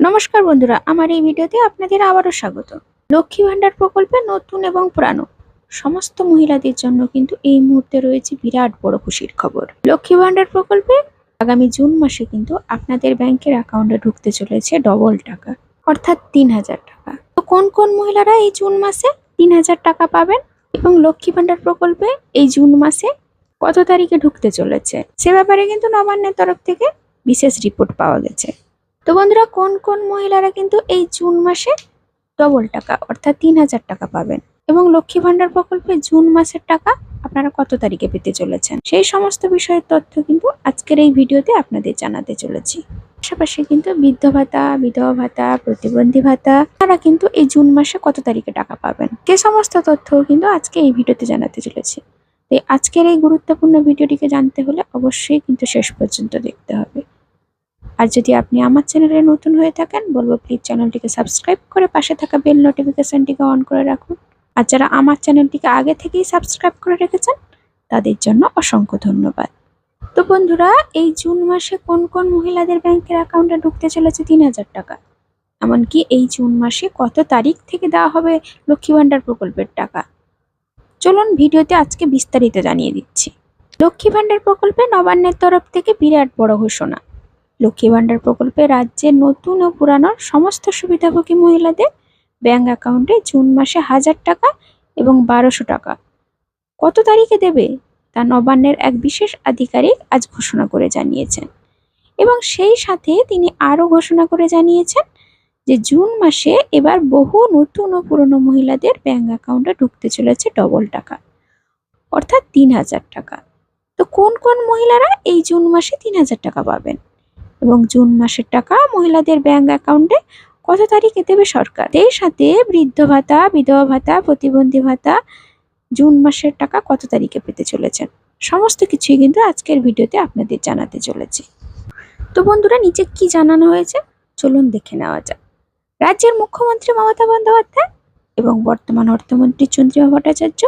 নমস্কার বন্ধুরা, আমার এই ভিডিওতে আপনাদের আবারও স্বাগত। লক্ষ্মী ভান্ডার প্রকল্পে নতুন এবং পুরানো সমস্ত মহিলাদের জন্য কিন্তু এই মুহূর্তে রয়েছে বিরাট বড় খুশির খবর। লক্ষ্মী ভান্ডার প্রকল্পে আগামী জুন মাসে কিন্তু আপনাদের ব্যাংকের অ্যাকাউন্টে ঢুকতে চলেছে ডবল টাকা, অর্থাৎ তিন হাজার টাকা। তো কোন কোন মহিলারা এই জুন মাসে তিন হাজার টাকা পাবেন এবং লক্ষ্মী ভান্ডার প্রকল্পে এই জুন মাসে কত তারিখে ঢুকতে চলেছে? সে ব্যাপারে কিন্তু নবান্নের তরফ থেকে বিশেষ রিপোর্ট পাওয়া গেছে। তো বন্ধুরা, কোন কোন মহিলারা কিন্তু এই জুন মাসে ডবল টাকা, অর্থাৎ তিন হাজার টাকা পাবেন? এবং লক্ষ্মী ভান্ডার প্রকল্পে জুন মাসের টাকা আপনারা কত তারিখে পেতে চলেছেন? সেই সমস্ত বিষয়ের তথ্য কিন্তু আজকের এই ভিডিওতে আপনাদের জানাতে চলেছি। পাশাপাশি কিন্তু বৃদ্ধ ভাতা, বিধবা ভাতা, প্রতিবন্ধী ভাতা, তারা কিন্তু এই জুন মাসে কত তারিখে টাকা পাবেন? সে সমস্ত তথ্য কিন্তু আজকে এই ভিডিওতে জানাতে চলেছি। তাই আজকের এই গুরুত্বপূর্ণ ভিডিওটিকে জানতে হলে অবশ্যই কিন্তু শেষ পর্যন্ত দেখতে হবে। আর যদি আপনি আমার চ্যানেলে নতুন হয়ে থাকেন, বলব প্লিজ চ্যানেলটিকে সাবস্ক্রাইব করে পাশে থাকা বেল নোটিফিকেশনটিকে অন করে রাখুন। আর যারা আমার চ্যানেলটিকে আগে থেকেই সাবস্ক্রাইব করে রেখেছেন, তাদের জন্য অসংখ্য ধন্যবাদ। তো বন্ধুরা, এই জুন মাসে কোন কোন মহিলাদের ব্যাংকের অ্যাকাউন্টে ঢুকতে চলেছে তিন হাজার টাকা? এমনকি এই জুন মাসে কত তারিখ থেকে দেওয়া হবে লক্ষ্মী ভাণ্ডার প্রকল্পের টাকা? চলুন ভিডিওতে আজকে বিস্তারিত জানিয়ে দিচ্ছি। লক্ষ্মী ভাণ্ডার প্রকল্পে নবান্নের তরফ থেকে বিরাট বড় ঘোষণা। লক্ষ্মী ভাণ্ডার প্রকল্পে রাজ্যের নতুন ও পুরানো সমস্ত সুবিধাভোগী মহিলাদের ব্যাংক অ্যাকাউন্টে জুন মাসে হাজার টাকা এবং বারোশো টাকা। কত তারিখে দেবে? তা নবান্নের এক বিশেষ আধিকারিক আজ ঘোষণা করে জানিয়েছেন। এবং সেই সাথে তিনি আরও ঘোষণা করে জানিয়েছেন যে জুন মাসে এবার বহু নতুন ও পুরনো মহিলাদের ব্যাংক অ্যাকাউন্টে ঢুকতে চলেছে ডবল টাকা, অর্থাৎ তিন হাজার টাকা। তো কোন কোন মহিলারা এই জুন মাসে তিন হাজার টাকা পাবেন? এবং জুন মাসের টাকা মহিলাদের ব্যাংক অ্যাকাউন্টে কত তারিখে দেবে সরকার? এর সাথে বৃদ্ধ ভাতা, বিধবা ভাতা, প্রতিবন্ধী ভাতা জুন মাসের টাকা কত তারিখে পেতে চলেছেন? সমস্ত কিছুই কিন্তু আজকের ভিডিওতে আপনাদের জানাতে চলেছি। তো বন্ধুরা, নিচে কি জানানো হয়েছে? চলুন দেখে নেওয়া যাক। রাজ্যের মুখ্যমন্ত্রী মমতা বন্দ্যোপাধ্যায় এবং বর্তমান অর্থমন্ত্রী চন্দ্রিমা ভট্টাচার্য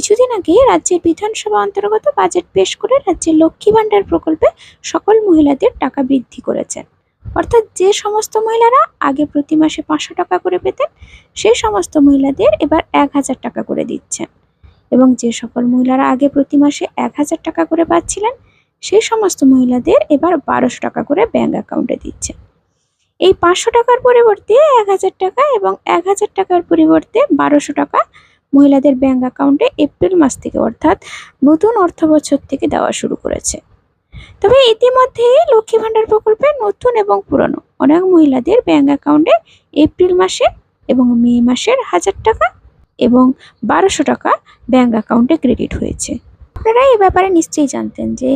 কিছুদিন আগে রাজ্যের বিধানসভা অন্তর্গত বাজেট পেশ করে রাজ্যের লক্ষ্মী ভাণ্ডার প্রকল্পে সকল মহিলাদের টাকা বৃদ্ধি করেছেন। অর্থাৎ যে সমস্ত মহিলারা আগে প্রতি মাসে পাঁচশো টাকা করে পেতেন সেই সমস্ত মহিলাদের এবার এক হাজার টাকা করে দিচ্ছেন। এবং যে সকল মহিলারা আগে প্রতি মাসে এক হাজার টাকা করে পাচ্ছিলেন সেই সমস্ত মহিলাদের এবার বারোশো টাকা করে ব্যাংক অ্যাকাউন্টে দিচ্ছেন। এই পাঁচশো টাকার পরিবর্তে এক হাজার টাকা এবং এক হাজার টাকার পরিবর্তে বারোশো টাকা মহিলাদের ব্যাঙ্ক অ্যাকাউন্টে এপ্রিল মাস থেকে অর্থাৎ নতুন অর্থ বছর থেকে দেওয়া শুরু করেছে। তবে ইতিমধ্যে লক্ষ্মী ভাণ্ডার প্রকল্পে নতুন এবং পুরনো অনেক মহিলাদের ব্যাঙ্ক অ্যাকাউন্টে এপ্রিল মাসে এবং মে মাসের হাজার টাকা এবং বারোশো টাকা ব্যাঙ্ক অ্যাকাউন্টে ক্রেডিট হয়েছে। আপনারা এই ব্যাপারে নিশ্চয়ই জানতেন যে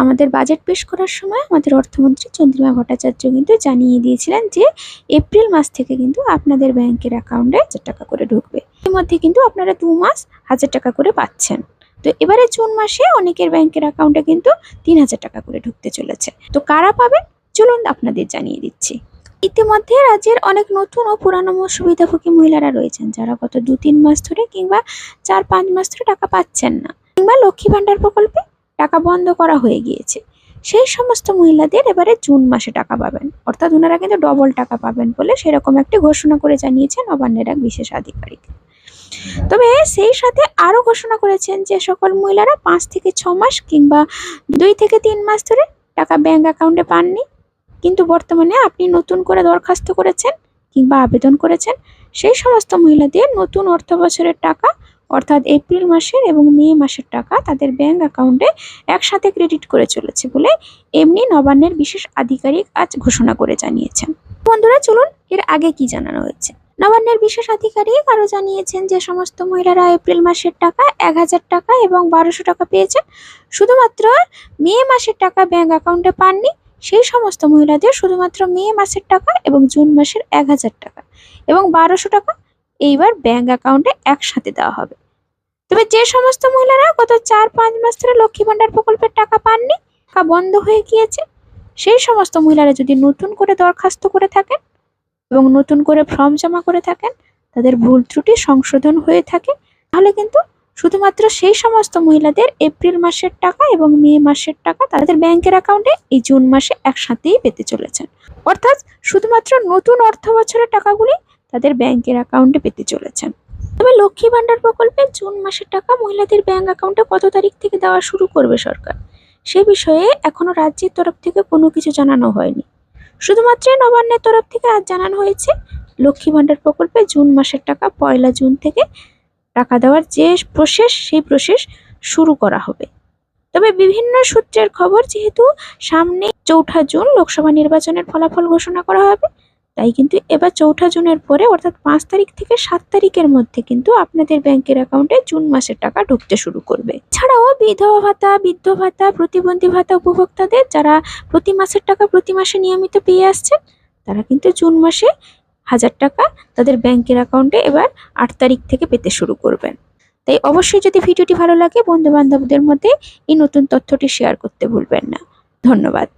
আমাদের বাজেট পেশ করার সময় আমাদের অর্থমন্ত্রী চন্দ্রিমা ভট্টাচার্য কিন্তু জানিয়ে দিয়েছিলেন যে এপ্রিল মাস থেকে কিন্তু আপনাদের ব্যাংকের অ্যাকাউন্টে হাজার টাকা করে ঢুকবে। এর মধ্যে কিন্তু আপনারা দু মাস হাজার টাকা করে পাচ্ছেন। তো এবারে জুন মাসে অনেকের ব্যাংকের অ্যাকাউন্টে কিন্তু তিন হাজার টাকা করে ঢুকতে চলেছে। তো কারা পাবেন? চলুন আপনাদের জানিয়ে দিচ্ছি। ইতিমধ্যে রাজ্যের অনেক নতুন ও পুরানো সুবিধাভোগী মহিলারা রয়েছেন যারা গত দু তিন মাস ধরে কিংবা চার পাঁচ মাস ধরে টাকা পাচ্ছেন না। কিংবা লক্ষ্মী ভাণ্ডার প্রকল্পে টাকা বন্ধ করা হয়ে গিয়েছে। সেই সমস্ত মহিলাদের এবারে জুন মাসে টাকা পাবেন। অর্থাৎ ওনারা কিন্তু ডবল টাকা পাবেন বলে সেরকম একটি ঘোষণা করে জানিয়েছেন নবান্নের এক বিশেষ আধিকারিক। তবে সেই সাথে আরও ঘোষণা করেছেন যে সকল মহিলারা পাঁচ থেকে ছ মাস কিংবা দুই থেকে তিন মাস ধরে টাকা ব্যাংক অ্যাকাউন্টে পাননি। কিন্তু বর্তমানে আপনি নতুন করে দরখাস্ত করেছেন কিংবা আবেদন করেছেন, সেই সমস্ত মহিলাদের নতুন অর্থ বছরের টাকা অর্থাৎ এপ্রিল মাসের এবং মে মাসের টাকা তাদের ব্যাংক অ্যাকাউন্টে একসাথে ক্রেডিট করে চলেছে বলে এমনি নবান্নের বিশেষ আধিকারিক আজ ঘোষণা করে জানিয়েছেন। বন্ধুরা, চলুন এর আগে কি জানানো হয়েছে? নবান্নের বিশেষ আধিকারিক আরও জানিয়েছেন যে সমস্ত মহিলারা এপ্রিল মাসের টাকা এক হাজার টাকা এবং বারোশো টাকা পেয়েছেন। শুধুমাত্র মে মাসের টাকা ব্যাংক অ্যাকাউন্টে পাননি, সেই সমস্ত মহিলাদের শুধুমাত্র মে মাসের টাকা এবং জুন মাসের এক হাজার টাকা এবং বারোশো টাকা এইবার ব্যাংক অ্যাকাউন্টে একসাথে দেওয়া হবে। তবে যে সমস্ত মহিলারা গত চার পাঁচ মাস ধরে লক্ষ্মী ভাণ্ডার প্রকল্পের টাকা পাননি টাকা বন্ধ হয়ে গিয়েছে, সেই সমস্ত মহিলারা যদি নতুন করে দরখাস্ত করে থাকেন এবং নতুন করে ফর্ম জমা করে থাকেন, তাদের ভুল ত্রুটি সংশোধন হয়ে থাকে, তাহলে কিন্তু শুধুমাত্র সেই সমস্ত মহিলাদের এপ্রিল মাসের টাকা এবং মে মাসের টাকা তাদের ব্যাংকের অ্যাকাউন্টে এই জুন মাসে একসাথেই পেতে চলেছেন। অর্থাৎ শুধুমাত্র নতুন অর্থ বছরের টাকাগুলি তাদের ব্যাংকের অ্যাকাউন্টে পেতে চলেছেন। তবে লক্ষ্মী ভাণ্ডার প্রকল্পে জুন মাসের টাকা মহিলাদের ব্যাংক অ্যাকাউন্টে কত তারিখ থেকে দেওয়া শুরু করবে সরকার? সে বিষয়ে এখনও রাজ্যের তরফ থেকে কোনো কিছু জানানো হয়নি। শুধুমাত্র নবান্নের তরফ থেকে আজ জানানো হয়েছে, লক্ষ্মী ভাণ্ডার প্রকল্পে জুন মাসের টাকা পয়লা জুন থেকে টাকা দেওয়ার যে প্রসেস, সেই প্রসেস শুরু করা হবে। তবে বিভিন্ন সূত্রের খবর, যেহেতু সামনে চৌঠা জুন লোকসভা নির্বাচনের ফলাফল ঘোষণা করা হবে তাই কিন্তু এবার চৌঠা জুনের পরে, অর্থাৎ পাঁচ তারিখ থেকে সাত তারিখের মধ্যে কিন্তু আপনাদের ব্যাংকের অ্যাকাউন্টে জুন মাসের টাকা ঢুকতে শুরু করবে। ছাড়াও বিধবা ভাতা, বৃদ্ধ ভাতা, প্রতিবন্ধী ভাতা উপভোক্তাদের যারা প্রতি মাসের টাকা প্রতি মাসে নিয়মিত পেয়ে আসছেন তারা কিন্তু জুন মাসে হাজার টাকা তাদের ব্যাংকের অ্যাকাউন্টে এবার আট তারিখ থেকে পেতে শুরু করবেন। তাই অবশ্যই যদি ভিডিওটি ভালো লাগে বন্ধু বান্ধবদের মধ্যে এই নতুন তথ্যটি শেয়ার করতে ভুলবেন না। ধন্যবাদ।